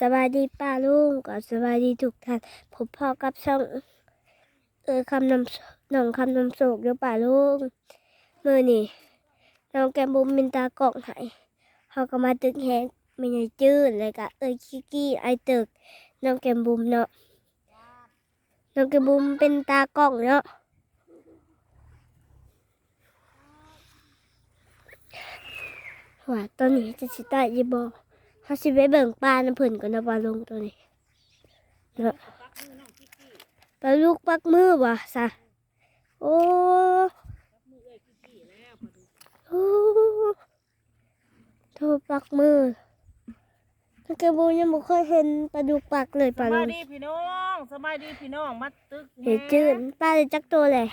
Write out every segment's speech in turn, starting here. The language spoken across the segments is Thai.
สบายดีป้าลุงก็สบายดีทุกท่านพบพ่อกับช่องเออคำนำหน้องคำนำโศกเดี๋ยวป้าลุงเมื่อนี่น้องแกมบุมเป็นตากล่องหายเขาก็มาตึกแหงไม่ใช่จื้นเลยกะเอ้ยคิกี้ไอตึกน้องแกมบุมเนาะน้องแกมบุมเป็นตากล่องเนาะว่าตอนนี้จะสิตายยีบอ เขาสิไปเบิ่งปลาน้ำเพิ่นก่อนนะปลาลงตัวนี้เนาะปลาลูกปักมือว่ะซะโอ้โอ้โทษปักมือตั้งแต่โบยังบ่เคยเห็นปลาดุกปักเลยสปลาบาลุยงดีพี่น้องสบายดีพี่น้องมาตึกเห็นจืดปลาเลยจักตัวเลย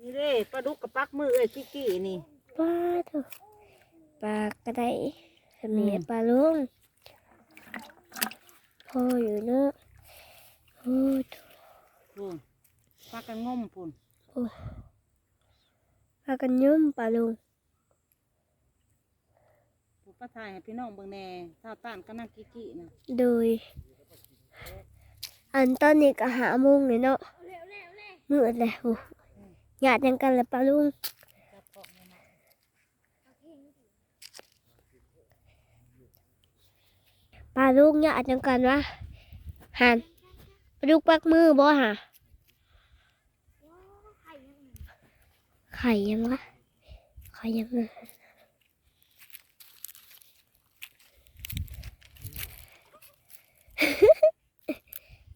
นี่เด้ปลาดุกกับปักมือเอ้ยกี้กี้นี่ปลาเถอะปลากระได สมีปลาลุงพออยู่เนาะโอ้ยพุ่นปลากันงมพุ่นปลากันยุ่มปลาลุงผู้ป้าทายให้พี่น้องเบิ่งแหน่ท้าวต้านก็นั่งกี้กี้นะโดย อันตอนนี้ก็หาโมงเลยเนาะมืดแล้วโอ้หยาดยังกันเลยปะลุง ปลาลูกหยอาดยังกันวะหันปลาลูกปักมือบ่หะไข่ยังวะไข่ยังไง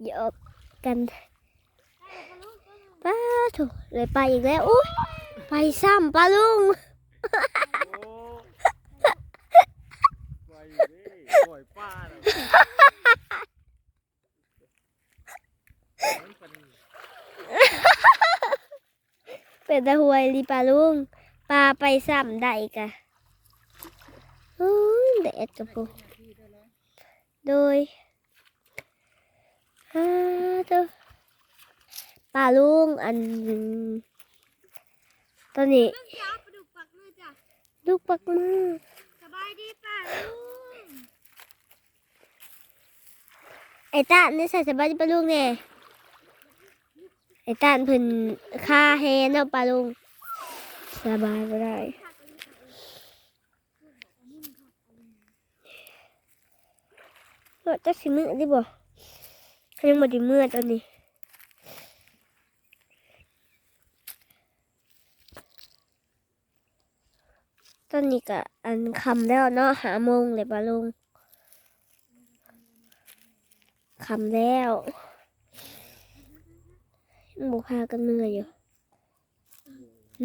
หยอกกันป้าถูกเลยไปอีกแล้วอุ้ยไปซ้ำป้าลุง ปล่อยอยู่ดิปล่อยป้าเลยมันเป็น เป็น ตะหวยลีป้าลุงปลาไปซ้ำได้กะอุ้ยแดดกับปูโดยฮ่าเจ้าป้าลุงอันตอนนี้จ้าปลาดุกปักมือจ้ะลูกปักมือสบายดีป่าลุงไอ้ตานี่ใส่สบายดีป้าลุงแน่ ไอ้ตาเพิ่นค่าแฮนเนาป้าลุงสบายบ่ได้เออจักสิมือดิบ่เขายังบ่ได้มือตอนนี้ตอนนี้ก็อันคำแล้วเนาะหาโมงเลยป้าลุงคำแล้ว บุพากันเมื่อยอยู่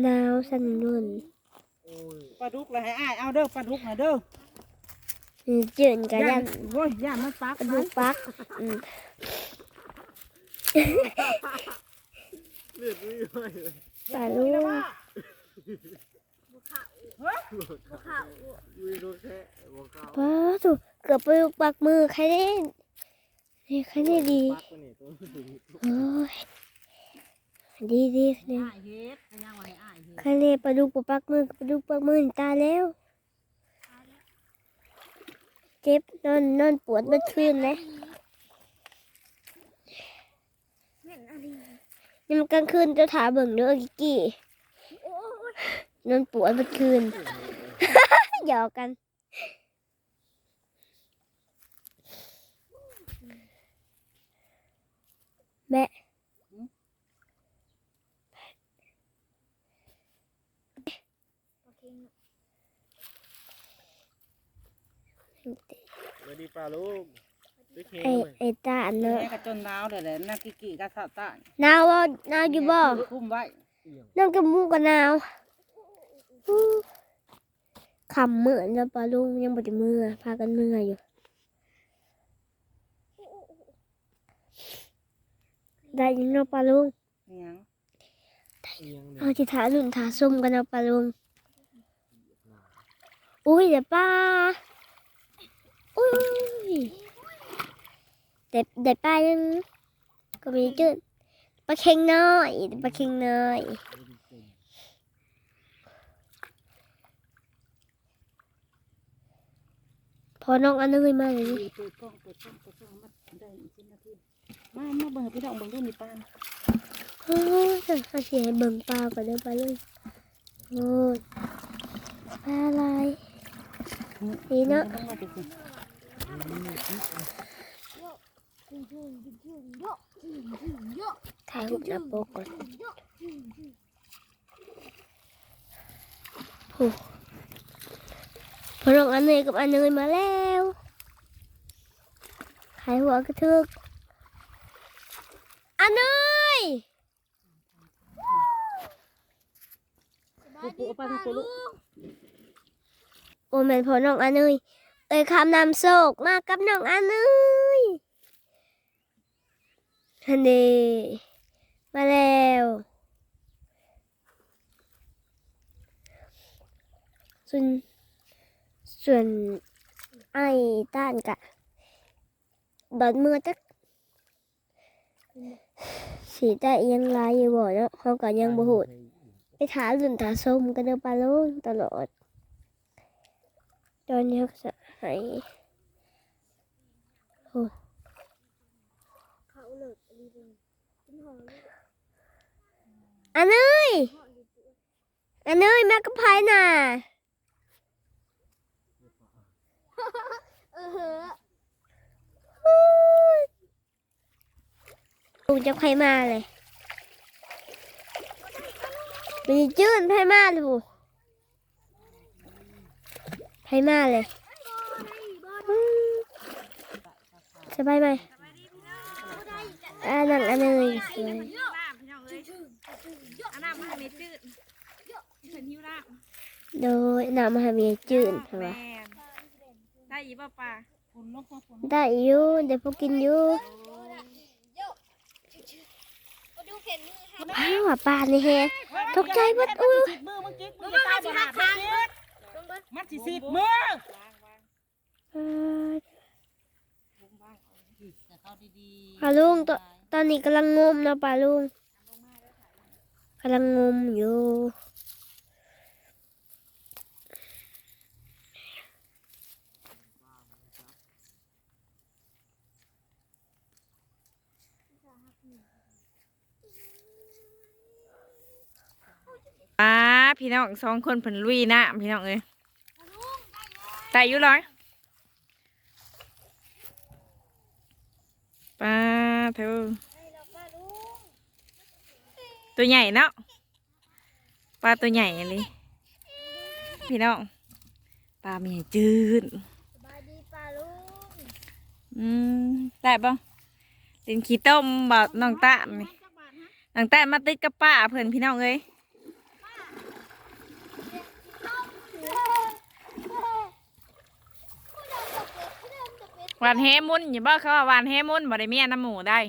หนาวสั่นนุ่นโอ้ยปลาดุกเลยให้อ้ายเอาเด้อปลาดุกนะเด้อนี่เจือนกันยันโว้ยย่านมันปักกระดูกปักอืมเลือดวิ่งไปเลยป้าลุงวิ่งโดนแค่หัวเข่าป้าถูกเกือบไปปักมือใครได้นี่ใครได้ดีปักไปนี่ตัวถึงโอ้ย ดีดีเนี่ยอ้ายเฮ็ดก็ยังว่าให้อ้ายเฮ็ด ใครเล่ปลาดุกปักมือปลาดุกปักมือนี่ตายแล้ว เจ็บนอนนอนปวดเมื่อคืนเลยเหม็นอะไรนี่มันกลางคืนเจะถาเบิ่งเด้อกิกกี้โอ้ยนอนปวดเมื่อคืน หยอกกัน แม่ โอเค สวัสดีป้าลุงตึกเฮไอ้งเลยไอ้ตาอันเนอะแม่ก็จนหนาวเด้อแหละนั่งกี้กี้ก็ท้าวต้านหนาวบ่หนาวอยู่บ่คุ้มไว้นั่งกับมูกกันหนาวอู้คำเหมือนจะปลาลุงยังบ่ได้มือพากันมืออยู่ได้ยินเนาะปลาลุงอิหยังเอียงเนี่ยเอาจิถาลุ่นถาส้มกันเนาะปลาลุงอุ้ยเดี๋ยวป้า อุ้ยเด็ดเด็ดป้ายังก็มีจุดปลาเค็งน้อยปลาเค็งน้อยพออน้องอันนึงมาเลยเปิดกล้องเปิดกล้องเปิดกล้องมาได้อีกสิบนาทีมามาเบิ่งให้พี่น้องเบิ่งดูนี่ปานโอ้ยเขาเสียให้เบิ่งปลาก่อนเด้อปลาเลยโอ้ยปลาอะไรนี่เนาะบิ่งมาดูสิ ถ่ายรูปหน้าปกก่อนโอ้พอน้องอันเนยกับอันเนยมาแล้วขายหัวกระทึกอันเนยลูกปูเอาปลาทั้งตัวลูกโอ้แม่นพอน้องอันเนย เอ้ยคำนำโศกมากับน้องอันเนยฮันเดมาแล้วส่วนส่วนไอ้ต้านกะบัดมือจักสีได้ยังลายอยู่บ่เนาะเขาก็ยังบ่หูดไปถาหลุนถาส้มกันเด้อปลาโลนตลอดตอนนี้จะ หายโอ้อันเนยอันเนยแม่กับพายน่ะลุงจะไผมาเลยมีจื้นไผมาเลยบุไผมาเลยอืมส บายไหมอ่านั่งอันเนยสวยน้ำพี่น้องเอ้ยอันน้ำมันไม่จืดฉันหิวน้ำโดยนำมาให้เมียจื้นใช่ปะแม่นได้อีบ่ปลาฝุ่นลงก็ฝุ่นได้อยู่เดี๋ยวพวกกินอยู่ดูเข็นมือค่ะอ้าวว่าปลานี่แฮะตกใจเบิดอุ๊มันยสิสิบมือมึงกิ๊กมึงจะตายบ่หาดมันสิมันสิสิบมืออ่าแต่ เข้าดีๆปลาลุงตตอนนี้กำลังงมนะปลาลุงกำลังงมอยู่ป้าพี่น้องสองคนเพิ่นลุยน้ำพี่น้องเอ้ยได้อยู่ร้อยป้าเธอ ตัวใหญ่เนาะปลาตัวใหญ่เลยพี่น้องปลามีใหญ่จืดบาดีปลาลุงอืมได้ปะเป็นขี้ต้มบ่น้องตานี่น้องตามาติดกับป้าเพิ่นพี่น้องเอ้ยหวานแฮมุนอย่าบอกเขาว่าหวานแฮมุนบ่ได้เมียน้ำหมูได้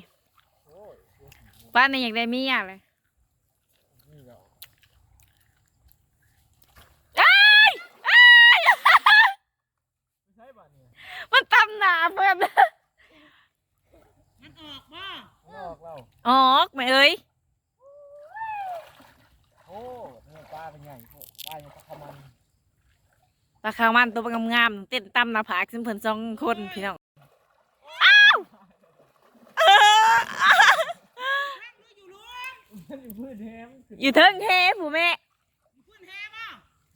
ป้านนี่อยากได้เมียเลยอ้ายอ้าย ใช่ป่ะเนี่ย มันตำหนาเพื่อน มันออกบ่ ไม่ ออกเราออกไหมเอ้ยโอ้เนี่ยปลาเป็นใหญ่โอ้ปลายังปลาขมันปลาขาวมันตัวงามๆเต้นตำหนาผากซึ่งเพิ่นสองคนพี่น้องอ้าวเออมันอยู่พืชแฮมขึ้นอยู่เทิงเทผู้แม่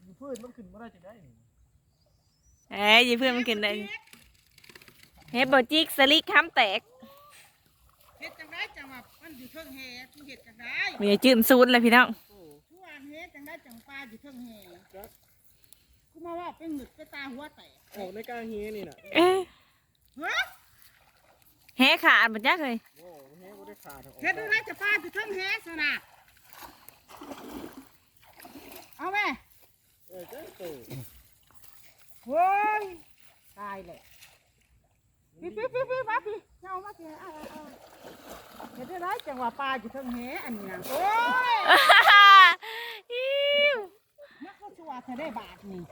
อยู่พืชมันขึ้นมาได้จะได้นี่เอ้ยอย่าเพื่อนมันกินได้เฮ็ดบจิกสลิกค้ำแตกเฮ็ดจังไดจังว่ามันอยู่เทิงแฮกูเฮ็ดจังไดมีจืมซูนเลยพี่น้องทุกวันเฮ็ดจังไดจังปลาอยู่เทิงแฮกูมาว่าเป็นหงึดไปตาหัวแตกออกในกลางเฮนี่น่ะเอ้ยเฮ้ยแห่ขาดบ่จักเลยโอ้เฮบ่ได้ขาดออกเฮ็ดจังไดจะปลาอยู่เทิงแฮซะน่ะเอาแม่เออเจ้าโตเฮ้ยตายเลย พี่พี่พี่พี่มาพี่เอามาสิเอาเอาเอาเฮ็ดจังไดจังว่าปลาอยู่เทิงแฮอันนี้นะโอ้ยอิ๊วมันก็ชัวร์เธอได้บาทนี่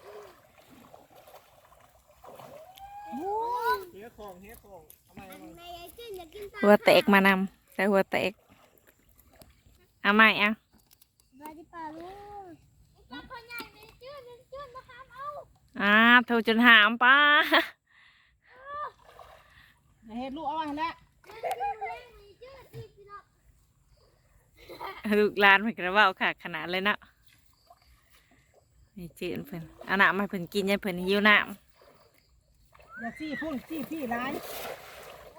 โอ้ยเฮของเฮของทำไมเอามาแม่ยายจืดอยากกินปลาหัวแตกมานำใส่หัวแตกเอาใหม่เอาสบายดีปลาลุงปลาคนใหญ่ไม่เจืดไม่จืดมาหามเอา อ่าโทรจนหามป้า เฮ็ดลูกเอาไว้แล้วลูกหลานเพิ่นก็เว้าค่ะขนาดเลยเนาะนี่จืดเพิ่นเอาน้ำมาให้เพิ่นกินยายเพิ่นหิวน้ำอย่าซี่พุ่นซี่พี่ร้าย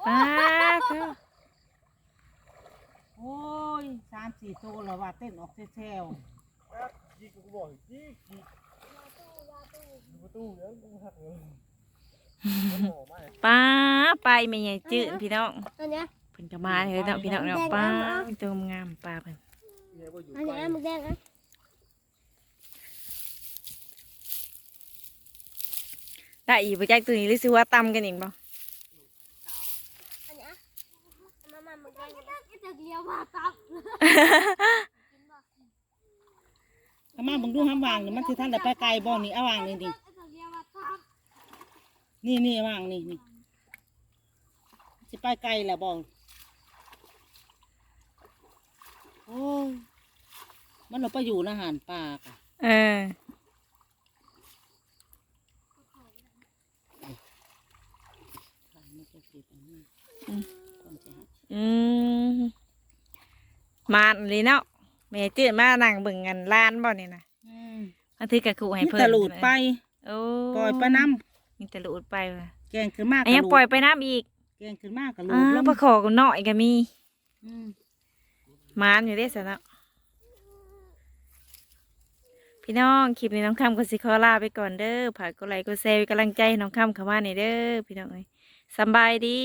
ป้าเถอะโอ้ยสามสี่ตัวแล้วว่าเต้นออกแซวจีกูบอกจีจีประตูเดี๋ยวกูหักเลยมันหอมมาก ป้าไปไม่ใหญ่จืดพี่น้องอันเนี้ยเพิ่นก็มาเลยเนาะพี่น้องเนาะป้าตัวงามป้าเพิ่นเนี่ยว่าอยู่อันไกลเนี้ยมึกแดงอะได้อีกบ่จักตัวนี้หรือสิว่าตำกันอีกบ่อันเนี้ยมามามึกแดงจะเลี้ยวมาตับๆถ้ามาเบิ่งดูห้ามวางนี่มันสิท่านได้ไปไกลบ่นี่เอาวางนี่นี่จะเลี้ยวมาตับ นี่นี่วางนี่นี่สิไปไกลแหละบ่โอ้ยมันเราไปอยู่ในอาหารป่ากะเออมันจะเก็บอันนี้อืมก่อนจะหาอืมมาเลยเนาะแม่จืดมานั่งเบิ่งกันล้านบ่นี่นะอืมมาถือกระคุให้นี่เพิ่นตะลูดไปโอ้ปล่อยไปน้ มีตะลูดไปว่ะำแกงขึ้นมากอันยังปล่อยไปน้ำอีกแกงขึ้นมากกับลูอ้าดวลงปลาขอก็น้อยก็มีอืมมานอยู่เด้ซะเนาะพี่น้องคลิปนี้น้องคำก็สิขอลาไปก่อนเด้อฝากกดไลค์กดแชร์เป็นกำลังใจให้น้องคำเข้ามาหน่อยเด้อพี่น้องเอ้ยสำบายดี